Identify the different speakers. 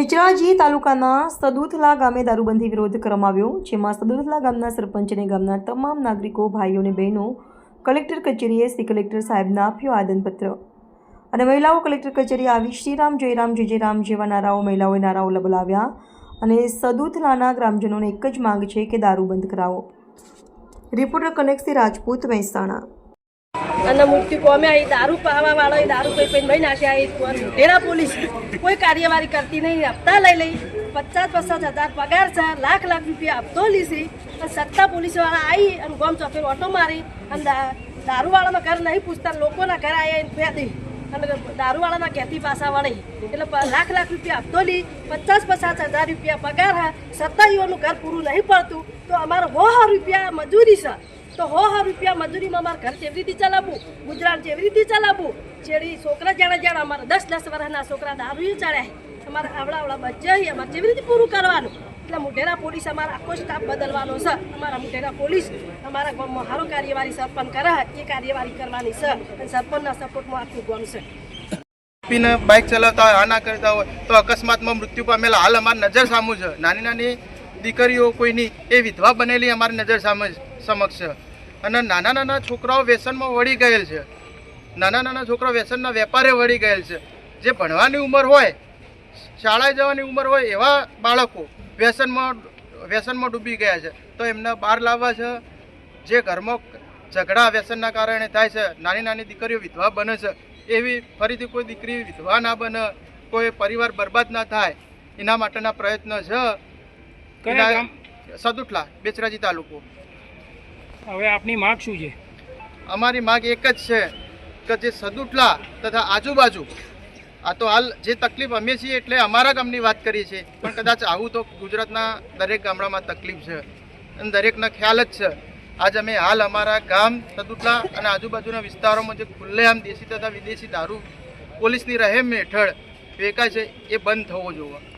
Speaker 1: પેચરાજી તાલુકાના સદુથલા ગામે દારૂબંધી વિરોધ કરવામાં જેમાં સદુથલા ગામના સરપંચ અને ગામના તમામ નાગરિકો, ભાઈઓ અને બહેનો, કલેક્ટર કચેરીએ શ્રી કલેક્ટર સાહેબને આપ્યો આદનપત્ર. અને મહિલાઓ કલેક્ટર કચેરી આવી શ્રીરામ, જયરામ, જય જયરામ જેવા નારાઓ, મહિલાઓએ નારાઓ લબલાવ્યા અને સદુથલાના ગ્રામજનોને એક જ માંગ છે કે દારૂ બંધ કરાવો. રિપોર્ટર કનેક્સી રાજપૂત મહેસાણા.
Speaker 2: અને મૃત્યુ પામ્યા એ દારૂ પાવા વાળા એ દારૂ કોઈ પૈન ભાઈ નાખ્યા એ મોઢેરા પોલીસ. કોઈ કાર્યવાહી કરતી નહીં, હપ્તા લઈ લઈ. પચાસ પચાસ હજાર પગાર છે, લાખ લાખ રૂપિયા હપ્તો લીધી. અને સત્તા પોલીસવાળા આવી અને ગોમ ચોફેર ઓટો મારી અને દારૂવાળાના ઘર નહીં પૂછતા, લોકોના ઘર આવ્યા ફેદી અને દારૂવાળાના કહેતી પાછા વળી. એટલે લાખ લાખ રૂપિયા હપ્તો લી, પચાસ પચાસ હજાર રૂપિયા પગાર હા સત્તાવીઓનું ઘર પૂરું નહીં પડતું. તો અમારો હો રૂપિયા મજૂરી છે. તો હો હા રૂપિયા મજૂરીમાં અમારે ઘર કેવી રીતે ચલાવવું ગુજરાત કેવી રીતે ચલાવવું. જેડી છોકરા જાણે જાણે અમારા દસ દસ વર્ષના છોકરા દારૂ ચડ્યા અમારા આવડા આવડા બચ્ચા અમારે કેવી રીતે પૂરું કરવાનું. એટલે મુઢેરા પોલીસ અમારા આખો સ્ટાફ બદલવાનો છે. અમારા મુઢેરા પોલીસ અમારા ગામમાં સારું કાર્યવાહી સરપંચ કરે એ કાર્યવાહી કરવાની છે અને સરપંચના સપોર્ટમાં આખું ગામ છે.
Speaker 3: પીને બાઇક ચલાવતા હોય, આના કરતા હોય, તો અકસ્માતમાં મૃત્યુ પામેલા હાલ અમારી નજર સામું છે. નાની નાની દીકરીઓ કોઈની એ વિધવા બનેલી અમારી નજર સામે સમક્ષ છે. અને નાના નાના છોકરાઓ વ્યસનમાં વળી ગયેલ છે. નાના નાના છોકરાઓ વ્યસનના વેપારે વળી ગયેલ છે. જે ભણવાની ઉંમર હોય શાળાએ જવાની ઉંમર હોય એવા બાળકો વ્યસનમાં વ્યસનમાં ડૂબી ગયા છે. તો એમને બહાર લાવવા છે. જે ઘરમાં ઝઘડા વ્યસનના કારણે થાય છે નાની નાની દીકરીઓ વિધવા બને છે એવી ફરીથી કોઈ દીકરી વિધવા ના બને કોઈ પરિવાર બરબાદ ના થાય એના માટેના પ્રયત્ન છે. સદુટલા બેચરાજી તાલુકો.
Speaker 4: હવે આપની માગ શું છે?
Speaker 3: અમારી માગ એક જ છે કે જે સદુટલા તથા આજુબાજુ, આ તો હાલ જે તકલીફ અમે છીએ એટલે અમારા ગામની વાત કરીએ છીએ, પણ કદાચ આવું તો ગુજરાતના દરેક ગામડામાં તકલીફ છે અને દરેકના ખ્યાલ જ છે. આજ અમે હાલ અમારા ગામ સદુટલા અને આજુબાજુના વિસ્તારોમાં જે ખુલ્લેઆમ દેશી તથા વિદેશી દારૂ પોલીસની રહેમ હેઠળ વેકાય છે એ બંધ થવો જોઈએ